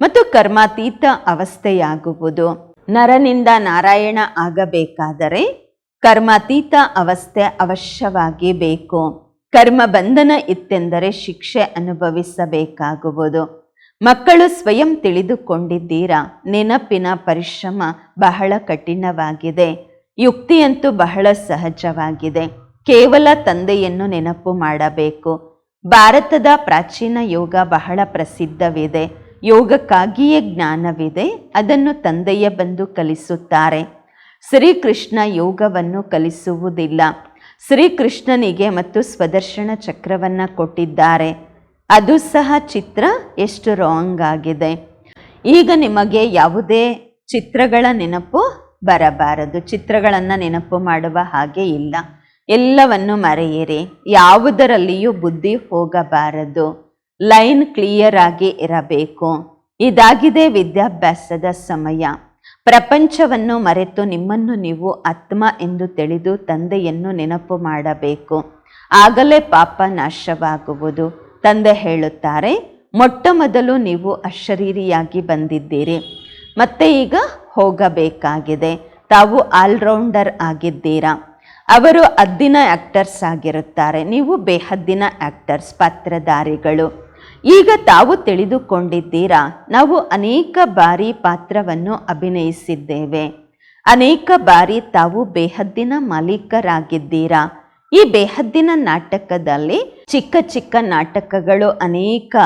ಮತ್ತು ಕರ್ಮಾತೀತ ಅವಸ್ಥೆಯಾಗುವುದು. ನರನಿಂದ ನಾರಾಯಣ ಆಗಬೇಕಾದರೆ ಕರ್ಮಾತೀತ ಅವಸ್ಥೆ ಅವಶ್ಯವಾಗಿ ಬೇಕು. ಕರ್ಮ ಬಂಧನ ಇತ್ತೆಂದರೆ ಶಿಕ್ಷೆ ಅನುಭವಿಸಬೇಕಾಗುವುದು. ಮಕ್ಕಳು ಸ್ವಯಂ ತಿಳಿದುಕೊಂಡಿದ್ದೀರಾ? ನೆನಪಿನ ಪರಿಶ್ರಮ ಬಹಳ ಕಠಿಣವಾಗಿದೆ. ಯುಕ್ತಿಯಂತೂ ಬಹಳ ಸಹಜವಾಗಿದೆ. ಕೇವಲ ತಂದೆಯನ್ನು ನೆನಪು ಮಾಡಬೇಕು. ಭಾರತದ ಪ್ರಾಚೀನ ಯೋಗ ಬಹಳ ಪ್ರಸಿದ್ಧವಿದೆ. ಯೋಗಕ್ಕಾಗಿಯೇ ಜ್ಞಾನವಿದೆ, ಅದನ್ನು ತಂದೆಯ ಬಂದು ಕಲಿಸುತ್ತಾರೆ. ಶ್ರೀಕೃಷ್ಣ ಯೋಗವನ್ನು ಕಲಿಸುವುದಿಲ್ಲ. ಶ್ರೀಕೃಷ್ಣನಿಗೆ ಮತ್ತು ಸ್ವದರ್ಶನ ಚಕ್ರವನ್ನು ಕೊಟ್ಟಿದ್ದಾರೆ. ಅದು ಸಹ ಚಿತ್ರ ಎಷ್ಟು ರಾಂಗ್ ಆಗಿದೆ. ಈಗ ನಿಮಗೆ ಯಾವುದೇ ಚಿತ್ರಗಳ ನೆನಪು ಬರಬಾರದು. ಚಿತ್ರಗಳನ್ನು ನೆನಪು ಮಾಡುವ ಹಾಗೆ ಇಲ್ಲ. ಎಲ್ಲವನ್ನು ಮರೆಯಿರಿ. ಯಾವುದರಲ್ಲಿಯೂ ಬುದ್ಧಿ ಹೋಗಬಾರದು. ಲೈನ್ ಕ್ಲಿಯರ್ ಆಗಿ ಇರಬೇಕು. ಇದಾಗಿದೆ ವಿದ್ಯಾಭ್ಯಾಸದ ಸಮಯ. ಪ್ರಪಂಚವನ್ನು ಮರೆತು ನಿಮ್ಮನ್ನು ನೀವು ಆತ್ಮ ಎಂದು ತಿಳಿದು ತಂದೆಯನ್ನು ನೆನಪು ಮಾಡಬೇಕು. ಆಗಲೇ ಪಾಪ ನಾಶವಾಗುವುದು, ತಂದೆ ಹೇಳುತ್ತಾರೆ. ಮೊಟ್ಟ ಮೊದಲು ನೀವು ಅಶರೀರಿಯಾಗಿ ಬಂದಿದ್ದೀರಿ. ಮತ್ತೆ ಈಗ ಹೋಗಬೇಕಾಗಿದೆ. ತಾವು ಆಲ್ರೌಂಡರ್ ಆಗಿದ್ದೀರಾ? ಅವರು ಹದ್ದಿನ ಆ್ಯಕ್ಟರ್ಸ್ ಆಗಿರುತ್ತಾರೆ. ನೀವು ಬೇಹದ್ದಿನ ಆ್ಯಕ್ಟರ್ಸ್ ಪಾತ್ರಧಾರಿಗಳು. ಈಗ ತಾವು ತಿಳಿದುಕೊಂಡಿದ್ದೀರಾ? ನಾವು ಅನೇಕ ಬಾರಿ ಪಾತ್ರವನ್ನು ಅಭಿನಯಿಸಿದ್ದೇವೆ. ಅನೇಕ ಬಾರಿ ತಾವು ಬೇಹದ್ದಿನ ಮಾಲೀಕರಾಗಿದ್ದೀರಾ? ಈ ಬೇಹದ್ದಿನ ನಾಟಕದಲ್ಲಿ ಚಿಕ್ಕ ಚಿಕ್ಕ ನಾಟಕಗಳು ಅನೇಕ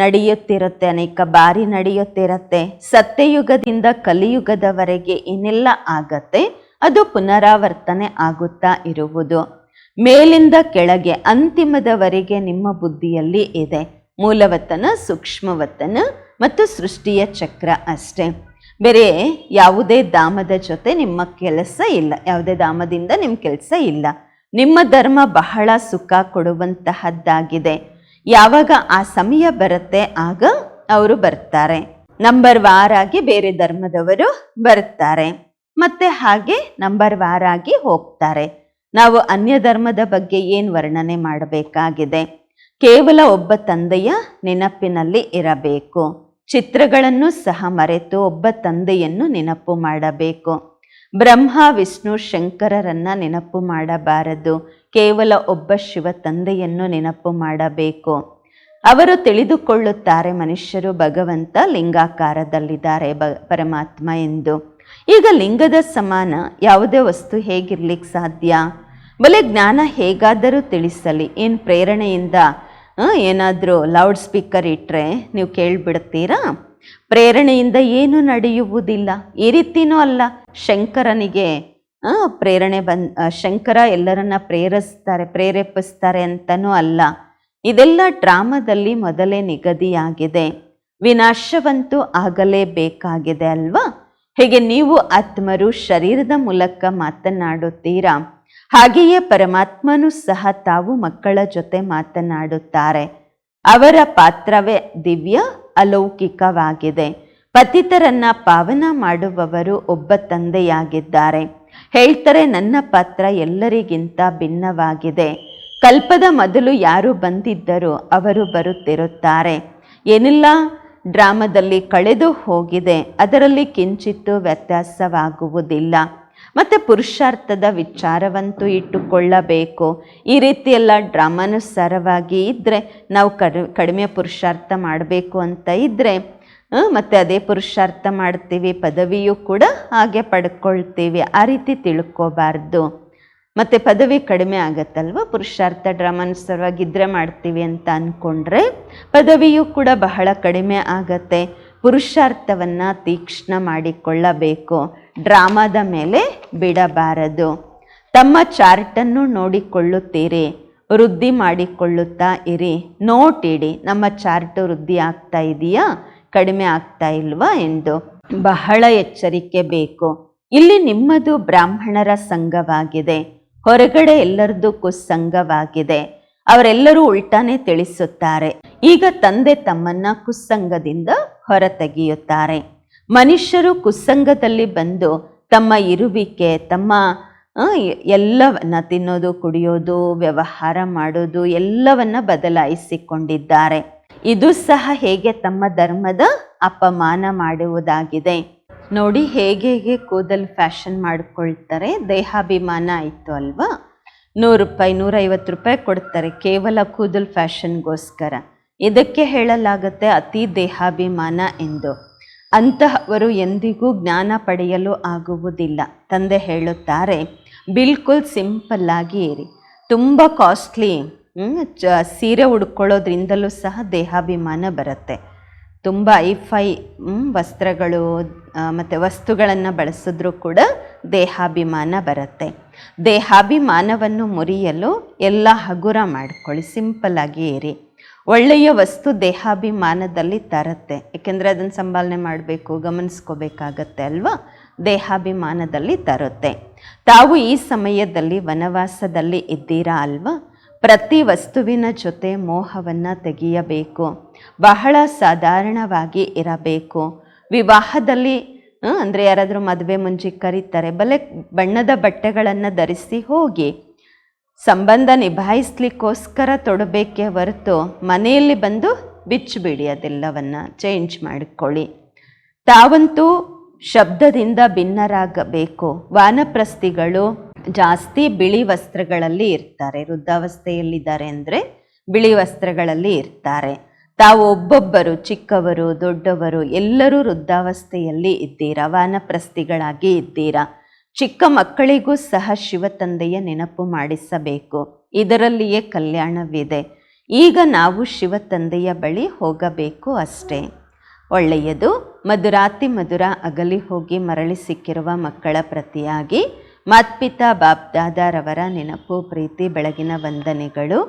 ನಡೆಯುತ್ತಿರುತ್ತೆ, ಅನೇಕ ಬಾರಿ ನಡೆಯುತ್ತಿರುತ್ತೆ. ಸತ್ಯಯುಗದಿಂದ ಕಲಿಯುಗದವರೆಗೆ ಏನೆಲ್ಲ ಆಗತ್ತೆ. ಅದು ಪುನರಾವರ್ತನೆ ಆಗುತ್ತಾ ಇರುವುದು. ಮೇಲಿಂದ ಕೆಳಗೆ ಅಂತಿಮದವರೆಗೆ ನಿಮ್ಮ ಬುದ್ಧಿಯಲ್ಲಿ ಇದೆ. ಮೂಲವತ್ತನ, ಸೂಕ್ಷ್ಮವತ್ತನ ಮತ್ತು ಸೃಷ್ಟಿಯ ಚಕ್ರ ಅಷ್ಟೇ. ಬೇರೆ ಯಾವುದೇ ಧಾಮದ ಜೊತೆ ನಿಮ್ಮ ಕೆಲಸ ಇಲ್ಲ. ಯಾವುದೇ ಧಾಮದಿಂದ ನಿಮ್ಮ ಕೆಲಸ ಇಲ್ಲ. ನಿಮ್ಮ ಧರ್ಮ ಬಹಳ ಸುಖ ಕೊಡುವಂತಹದ್ದಾಗಿದೆ. ಯಾವಾಗ ಆ ಸಮಯ ಬರುತ್ತೆ, ಆಗ ಅವರು ಬರ್ತಾರೆ. ನಂಬರ್ ವಾರಾಗಿ ಬೇರೆ ಧರ್ಮದವರು ಬರ್ತಾರೆ. ಮತ್ತೆ ಹಾಗೆ ನಂಬರ್ ವಾರಾಗಿ ಹೋಗ್ತಾರೆ. ನಾವು ಅನ್ಯ ಧರ್ಮದ ಬಗ್ಗೆ ಏನು ವರ್ಣನೆ ಮಾಡಬೇಕಾಗಿದೆ? ಕೇವಲ ಒಬ್ಬ ತಂದೆಯ ನೆನಪಿನಲ್ಲಿ ಇರಬೇಕು. ಚಿತ್ರಗಳನ್ನು ಸಹ ಮರೆತು ಒಬ್ಬ ತಂದೆಯನ್ನು ನೆನಪು ಮಾಡಬೇಕು. ಬ್ರಹ್ಮ, ವಿಷ್ಣು, ಶಂಕರರನ್ನ ನೆನಪು ಮಾಡಬಾರದು. ಕೇವಲ ಒಬ್ಬ ಶಿವ ತಂದೆಯನ್ನು ನೆನಪು ಮಾಡಬೇಕು. ಅವರು ತಿಳಿದುಕೊಳ್ಳುತ್ತಾರೆ ಮನುಷ್ಯರು ಭಗವಂತ ಲಿಂಗಾಕಾರದಲ್ಲಿದ್ದಾರೆ ಪರಮಾತ್ಮ ಎಂದು. ಈಗ ಲಿಂಗದ ಸಮಾನ ಯಾವುದೇ ವಸ್ತು ಹೇಗಿರ್ಲಿಕ್ಕೆ ಸಾಧ್ಯ? ಬಲೆ ಜ್ಞಾನ ಹೇಗಾದರೂ ತಿಳಿಸಲಿ. ಏನು ಪ್ರೇರಣೆಯಿಂದ ಏನಾದರೂ ಲೌಡ್ ಸ್ಪೀಕರ್ ಇಟ್ಟರೆ ನೀವು ಕೇಳಿಬಿಡ್ತೀರಾ? ಪ್ರೇರಣೆಯಿಂದ ಏನು ನಡೆಯುವುದಿಲ್ಲ. ಈ ರೀತಿನೂ ಅಲ್ಲ. ಶಂಕರನಿಗೆ ಪ್ರೇರಣೆ ಬಂದ್ ಶಂಕರ ಎಲ್ಲರನ್ನ ಪ್ರೇರಿಸ್ತಾರೆ, ಪ್ರೇರೇಪಿಸ್ತಾರೆ ಅಂತನೂ ಅಲ್ಲ. ಇದೆಲ್ಲ ಡ್ರಾಮಾದಲ್ಲಿ ಮೊದಲೇ ನಿಗದಿಯಾಗಿದೆ. ವಿನಾಶವಂತೂ ಆಗಲೇಬೇಕಾಗಿದೆ ಅಲ್ವಾ? ಹೇಗೆ ನೀವು ಆತ್ಮರು ಶರೀರದ ಮೂಲಕ ಮಾತನಾಡುತ್ತೀರಾ? ಹಾಗೆಯೇ ಪರಮಾತ್ಮನು ಸಹ ತಾವು ಮಕ್ಕಳ ಜೊತೆ ಮಾತನಾಡುತ್ತಾರೆ. ಅವರ ಪಾತ್ರವೇ ದಿವ್ಯ, ಅಲೌಕಿಕವಾಗಿದೆ. ಪತಿತರನ್ನ ಪಾವನ ಮಾಡುವವರು ಒಬ್ಬ ತಂದೆಯಾಗಿದ್ದಾರೆ. ಹೇಳ್ತಾರೆ, ನನ್ನ ಪಾತ್ರ ಎಲ್ಲರಿಗಿಂತ ಭಿನ್ನವಾಗಿದೆ. ಕಲ್ಪದ ಮೊದಲು ಯಾರು ಬಂದಿದ್ದರೂ ಅವರು ಬರುತ್ತಿರುತ್ತಾರೆ. ಏನಿಲ್ಲ ಡ್ರಾಮದಲ್ಲಿ ಕಳೆದು ಹೋಗಿದೆ. ಅದರಲ್ಲಿ ಕಿಂಚಿತ್ತು ವ್ಯತ್ಯಾಸವಾಗುವುದಿಲ್ಲ. ಮತ್ತು ಪುರುಷಾರ್ಥದ ವಿಚಾರವಂತೂ ಇಟ್ಟುಕೊಳ್ಳಬೇಕು. ಈ ರೀತಿಯೆಲ್ಲ ಡ್ರಾಮಾನುಸಾರವಾಗಿ ಇದ್ದರೆ ನಾವು ಕಡ್, ಕಡಿಮೆ ಪುರುಷಾರ್ಥ ಮಾಡಬೇಕು ಅಂತ ಇದ್ದರೆ ಮತ್ತು ಅದೇ ಪುರುಷಾರ್ಥ ಮಾಡ್ತೀವಿ, ಪದವಿಯೂ ಕೂಡ ಹಾಗೆ ಪಡ್ಕೊಳ್ತೀವಿ. ಆ ರೀತಿ ತಿಳ್ಕೋಬಾರ್ದು. ಮತ್ತು ಪದವಿ ಕಡಿಮೆ ಆಗತ್ತಲ್ವ? ಪುರುಷಾರ್ಥ ಡ್ರಾಮಾನುಸಾರವಾಗಿದ್ದರೆ ಮಾಡ್ತೀವಿ ಅಂತ ಅಂದ್ಕೊಂಡ್ರೆ ಪದವಿಯೂ ಕೂಡ ಬಹಳ ಕಡಿಮೆ ಆಗತ್ತೆ. ಪುರುಷಾರ್ಥವನ್ನು ತೀಕ್ಷ್ಣ ಮಾಡಿಕೊಳ್ಳಬೇಕು. ಡ್ರಾಮಾದ ಮೇಲೆ ಬಿಡಬಾರದು. ತಮ್ಮ ಚಾರ್ಟನ್ನು ನೋಡಿಕೊಳ್ಳುತ್ತೀರಿ. ವೃದ್ಧಿ ಮಾಡಿಕೊಳ್ಳುತ್ತಾ ಇರಿ. ನೋಟ್ ಇಡಿ. ನಮ್ಮ ಚಾರ್ಟ್ ವೃದ್ಧಿ ಆಗ್ತಾ ಇದೆಯಾ? ಕಡಿಮೆ ಆಗ್ತಾ ಇಲ್ವಾ ಎಂದು. ಬಹಳ ಎಚ್ಚರಿಕೆ ಬೇಕು. ಇಲ್ಲಿ ನಿಮ್ಮದು ಬ್ರಾಹ್ಮಣರ ಸಂಘವಾಗಿದೆ. ಹೊರಗಡೆ ಎಲ್ಲರದ್ದು ಕುಸ್ಸಂಗವಾಗಿದೆ ಅವರೆಲ್ಲರೂ ಉಲ್ಟಾನೆ ತಿಳಿಸುತ್ತಾರೆ. ಈಗ ತಂದೆ ತಮ್ಮನ್ನ ಕುಸ್ಸಂಗದಿಂದ ಹೊರತೆಗೆಯುತ್ತಾರೆ. ಮನುಷ್ಯರು ಕುಸ್ಸಂಗದಲ್ಲಿ ಬಂದು ತಮ್ಮ ಇರುವಿಕೆ, ತಮ್ಮ ಎಲ್ಲವನ್ನ ತಿನ್ನೋದು, ಕುಡಿಯೋದು, ವ್ಯವಹಾರ ಮಾಡೋದು ಎಲ್ಲವನ್ನ ಬದಲಾಯಿಸಿಕೊಂಡಿದ್ದಾರೆ. ಇದು ಸಹ ಹೇಗೆ ತಮ್ಮ ಧರ್ಮದ ಅಪಮಾನ ಮಾಡುವುದಾಗಿದೆ. ನೋಡಿ ಹೇಗೆ ಹೇಗೆ ಕೂದಲು ಫ್ಯಾಷನ್ ಮಾಡಿಕೊಳ್ತಾರೆ. ದೇಹಾಭಿಮಾನ ಆಯಿತು ಅಲ್ವಾ? ನೂರು ರೂಪಾಯಿ, ನೂರೈವತ್ತು ರೂಪಾಯಿ ಕೊಡ್ತಾರೆ ಕೇವಲ ಕೂದಲು ಫ್ಯಾಷನ್ಗೋಸ್ಕರ. ಇದಕ್ಕೆ ಹೇಳಲಾಗುತ್ತೆ ಅತಿ ದೇಹಾಭಿಮಾನ ಎಂದು. ಅಂತಹವರು ಎಂದಿಗೂ ಜ್ಞಾನ ಪಡೆಯಲು ಆಗುವುದಿಲ್ಲ. ತಂದೆ ಹೇಳುತ್ತಾರೆ, ಬಿಲ್ಕುಲ್ ಸಿಂಪಲ್ಲಾಗಿ ಇರಿ. ತುಂಬ ಕಾಸ್ಟ್ಲಿ. ಸೀರೆ ಉಡ್ಕೊಳ್ಳೋದ್ರಿಂದಲೂ ಸಹ ದೇಹಾಭಿಮಾನ ಬರುತ್ತೆ. ತುಂಬ ಐಫೈ ವಸ್ತ್ರಗಳು ಮತ್ತು ವಸ್ತುಗಳನ್ನು ಬಳಸಿದ್ರೂ ಕೂಡ ದೇಹಾಭಿಮಾನ ಬರುತ್ತೆ. ದೇಹಾಭಿಮಾನವನ್ನು ಮುರಿಯಲು ಎಲ್ಲ ಹಗುರ ಮಾಡ್ಕೊಳ್ಳಿ ಸಿಂಪಲ್ಲಾಗಿ ಇರಿ. ಒಳ್ಳೆಯ ವಸ್ತು ದೇಹಾಭಿಮಾನದಲ್ಲಿ ತರುತ್ತೆ. ಏಕೆಂದರೆ ಅದನ್ನು ಸಂಭಾಲನೆ ಮಾಡಬೇಕು, ಗಮನಿಸ್ಕೋಬೇಕಾಗತ್ತೆ ಅಲ್ವಾ? ದೇಹಾಭಿಮಾನದಲ್ಲಿ ತರುತ್ತೆ. ತಾವು ಈ ಸಮಯದಲ್ಲಿ ವನವಾಸದಲ್ಲಿ ಇದ್ದೀರಾ ಅಲ್ವಾ? ಪ್ರತಿ ವಸ್ತುವಿನ ಜೊತೆ ಮೋಹವನ್ನು ತೆಗೆಯಬೇಕು. ಬಹಳ ಸಾಧಾರಣವಾಗಿ ಇರಬೇಕು. ವಿವಾಹದಲ್ಲಿ ಅಂದರೆ ಯಾರಾದರೂ ಮದುವೆ ಮುಂಚೆ ಕರೀತಾರೆ, ಬಲೆ ಬಣ್ಣದ ಬಟ್ಟೆಗಳನ್ನು ಧರಿಸಿ ಹೋಗಿ ಸಂಬಂಧ ನಿಭಾಯಿಸ್ಲಿಕ್ಕೋಸ್ಕರ ತೊಡಬೇಕೆ ಹೊರತು ಮನೆಯಲ್ಲಿ ಬಂದು ಬಿಚ್ಚಿಬಿಡಿ ಅದೆಲ್ಲವನ್ನು ಚೇಂಜ್ ಮಾಡಿಕೊಳ್ಳಿ. ತಾವಂತೂ ಶಬ್ದದಿಂದ ಭಿನ್ನರಾಗಬೇಕು. ವಾನಪ್ರಸ್ಥಿಗಳು ಜಾಸ್ತಿ ಬಿಳಿ ವಸ್ತ್ರಗಳಲ್ಲಿ ಇರ್ತಾರೆ, ವೃದ್ಧಾವಸ್ಥೆಯಲ್ಲಿದ್ದಾರೆ ಅಂದರೆ ಬಿಳಿ ವಸ್ತ್ರಗಳಲ್ಲಿ ಇರ್ತಾರೆ. ತಾವು ಒಬ್ಬೊಬ್ಬರು, ಚಿಕ್ಕವರು, ದೊಡ್ಡವರು, ಎಲ್ಲರೂ ವೃದ್ಧಾವಸ್ಥೆಯಲ್ಲಿ ಇದ್ದೀರಾ? ವಾನಪ್ರಸ್ಥಿಗಳಾಗಿ ಇದ್ದೀರಾ? ಚಿಕ್ಕ ಮಕ್ಕಳಿಗೂ ಸಹ ಶಿವತಂದೆಯ ನೆನಪು ಮಾಡಿಸಬೇಕು. ಇದರಲ್ಲಿಯೇ ಕಲ್ಯಾಣವಿದೆ. ಈಗ ನಾವು ಶಿವತಂದೆಯ ಬಳಿ ಹೋಗಬೇಕು ಅಷ್ಟೇ. ಒಳ್ಳೆಯದು, ಮಧುರಾತಿ ಮಧುರ ಅಗಲಿ ಹೋಗಿ ಮರಳಿ ಸಿಕ್ಕಿರುವ ಮಕ್ಕಳ ಪ್ರತಿಯಾಗಿ ಮಾತ್ಪಿತಾ ಬಾಪ್ದಾದಾರವರ ನೆನಪು, ಪ್ರೀತಿ, ಬೆಳಗಿನ ವಂದನೆಗಳು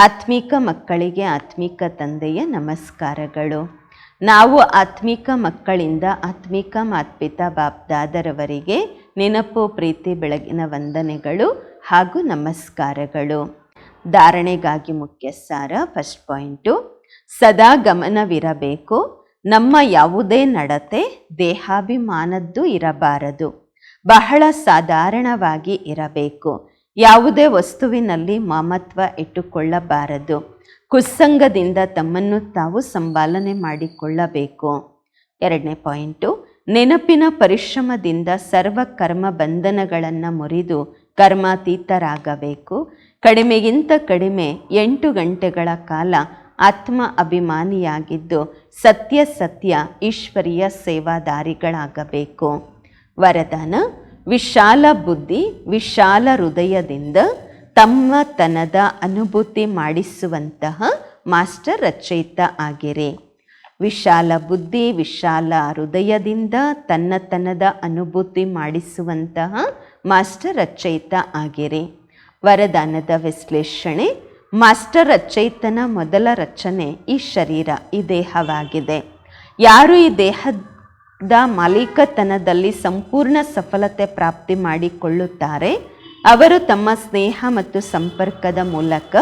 ಆತ್ಮಿಕ ಮಕ್ಕಳಿಗೆ ಆತ್ಮಿಕ ತಂದೆಯ ನಮಸ್ಕಾರಗಳು. ನಾವು ಆತ್ಮಿಕ ಮಕ್ಕಳಿಂದ ಆತ್ಮಿಕ ಮಾತ್ಪಿತಾ ಬಾಪ್ದಾದರವರಿಗೆ ನೆನಪು, ಪ್ರೀತಿ, ಬೆಳಗಿನ ವಂದನೆಗಳು ಹಾಗೂ ನಮಸ್ಕಾರಗಳು. ಧಾರಣೆಗಾಗಿ ಮುಖ್ಯ ಸಾರ ಫಸ್ಟ್ ಪಾಯಿಂಟು, ಸದಾ ಗಮನವಿರಬೇಕು. ನಮ್ಮ ಯಾವುದೇ ನಡತೆ ದೇಹಾಭಿಮಾನದ್ದು ಇರಬಾರದು. ಬಹಳ ಸಾಧಾರಣವಾಗಿ ಇರಬೇಕು. ಯಾವುದೇ ವಸ್ತುವಿನಲ್ಲಿ ಮಾಮತ್ವ ಇಟ್ಟುಕೊಳ್ಳಬಾರದು. ಕುಸ್ಸಂಗದಿಂದ ತಮ್ಮನ್ನು ತಾವು ಸಂಪಾಲನೆ ಮಾಡಿಕೊಳ್ಳಬೇಕು. ಎರಡನೇ ಪಾಯಿಂಟು, ನೆನಪಿನ ಪರಿಶ್ರಮದಿಂದ ಸರ್ವ ಕರ್ಮ ಬಂಧನಗಳನ್ನು ಮುರಿದು ಕರ್ಮಾತೀತರಾಗಬೇಕು. ಕಡಿಮೆಗಿಂತ ಕಡಿಮೆ ಎಂಟು ಗಂಟೆಗಳ ಕಾಲ ಆತ್ಮ ಅಭಿಮಾನಿಯಾಗಿದ್ದು ಸತ್ಯ ಸತ್ಯ ಈಶ್ವರಿಯ ಸೇವಾದಾರಿಗಳಾಗಬೇಕು. ವರದಾನ ವಿಶಾಲ ಬುದ್ಧಿ, ವಿಶಾಲ ಹೃದಯದಿಂದ ತಮ್ಮತನದ ಅನುಭೂತಿ ಮಾಡಿಸುವಂತಹ ಮಾಸ್ಟರ್ ರಚಯಿತ ಆಗಿರಿ. ವಿಶಾಲ ಬುದ್ಧಿ, ವಿಶಾಲ ಹೃದಯದಿಂದ ತನ್ನತನದ ಅನುಭೂತಿ ಮಾಡಿಸುವಂತಹ ಮಾಸ್ಟರ್ ರಚಯಿತ ಆಗಿರಿ. ವರದಾನದ ವಿಶ್ಲೇಷಣೆ, ಮಾಸ್ಟರ್ ರಚಯಿತನ ಮೊದಲ ರಚನೆ ಈ ಶರೀರ, ಈ ದೇಹವಾಗಿದೆ. ಯಾರು ಈ ದೇಹದ ಮಾಲೀಕತನದಲ್ಲಿ ಸಂಪೂರ್ಣ ಸಫಲತೆ ಪ್ರಾಪ್ತಿ ಮಾಡಿಕೊಳ್ಳುತ್ತಾರೆ. ಅವರು ತಮ್ಮ ಸ್ನೇಹ ಮತ್ತು ಸಂಪರ್ಕದ ಮೂಲಕ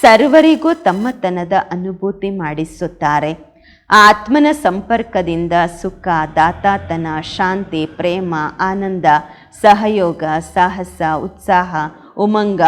ಸರ್ವರಿಗೂ ತಮ್ಮತನದ ಅನುಭೂತಿ ಮಾಡಿಸುತ್ತಾರೆ. ಆತ್ಮನ ಸಂಪರ್ಕದಿಂದ ಸುಖ, ದಾತಾತನ, ಶಾಂತಿ, ಪ್ರೇಮ, ಆನಂದ, ಸಹಯೋಗ, ಸಾಹಸ, ಉತ್ಸಾಹ, ಉಮಂಗ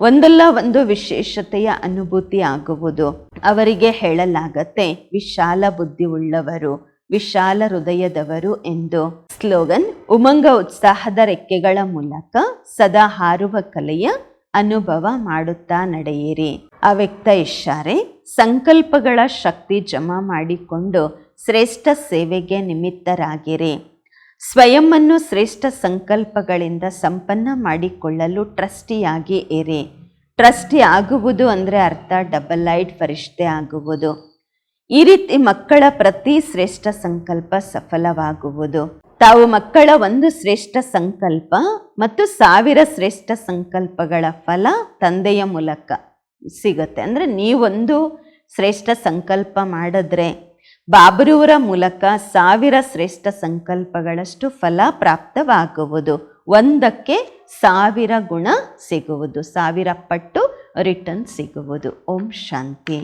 ಒಂದಲ್ಲ ಒಂದು ವಿಶೇಷತೆಯ ಅನುಭೂತಿ ಆಗುವುದು. ಅವರಿಗೆ ಹೇಳಲಾಗತ್ತೆ, ವಿಶಾಲ ಬುದ್ಧಿ ಉಳ್ಳವರು ವಿಶಾಲ ಹೃದಯದವರು ಎಂದು ಸ್ಲೋಗನ್, ಉಮಂಗ ಉತ್ಸಾಹದ ರೆಕ್ಕೆಗಳ ಮೂಲಕ ಸದಾ ಹಾರುವ ಕಲೆಯ ಅನುಭವ ಮಾಡುತ್ತಾ ನಡೆಯಿರಿ. ಅವ್ಯಕ್ತ ಇಷ್ಟಾರೆ, ಸಂಕಲ್ಪಗಳ ಶಕ್ತಿ ಜಮಾ ಮಾಡಿಕೊಂಡು ಶ್ರೇಷ್ಠ ಸೇವೆಗೆ ನಿಮಿತ್ತರಾಗಿರಿ. ಸ್ವಯಂವನ್ನು ಶ್ರೇಷ್ಠ ಸಂಕಲ್ಪಗಳಿಂದ ಸಂಪನ್ನ ಮಾಡಿಕೊಳ್ಳಲು ಟ್ರಸ್ಟಿಯಾಗಿ ಇರಿ. ಟ್ರಸ್ಟಿ ಆಗುವುದು ಅಂದರೆ ಅರ್ಥ, ಡಬಲ್ ಲೈಟ್ ಫರಿಷ್ಠೆ ಆಗುವುದು. ಈ ರೀತಿ ಮಕ್ಕಳ ಪ್ರತಿ ಶ್ರೇಷ್ಠ ಸಂಕಲ್ಪ ಸಫಲವಾಗುವುದು. ತಾವು ಮಕ್ಕಳ ಒಂದು ಶ್ರೇಷ್ಠ ಸಂಕಲ್ಪ ಮತ್ತು ಸಾವಿರ ಶ್ರೇಷ್ಠ ಸಂಕಲ್ಪಗಳ ಫಲ ತಂದೆಯ ಮೂಲಕ ಸಿಗುತ್ತೆ. ಅಂದರೆ ನೀವೊಂದು ಶ್ರೇಷ್ಠ ಸಂಕಲ್ಪ ಮಾಡಿದ್ರೆ ಬಾಬರೂರ ಮೂಲಕ ಸಾವಿರ ಶ್ರೇಷ್ಠ ಸಂಕಲ್ಪಗಳಷ್ಟು ಫಲ ಪ್ರಾಪ್ತವಾಗುವುದು. ಒಂದಕ್ಕೆ ಸಾವಿರ ಗುಣ ಸಿಗುವುದು. ಸಾವಿರ ಪಟ್ಟು ರಿಟರ್ನ್ ಸಿಗುವುದು. ಓಂ ಶಾಂತಿ.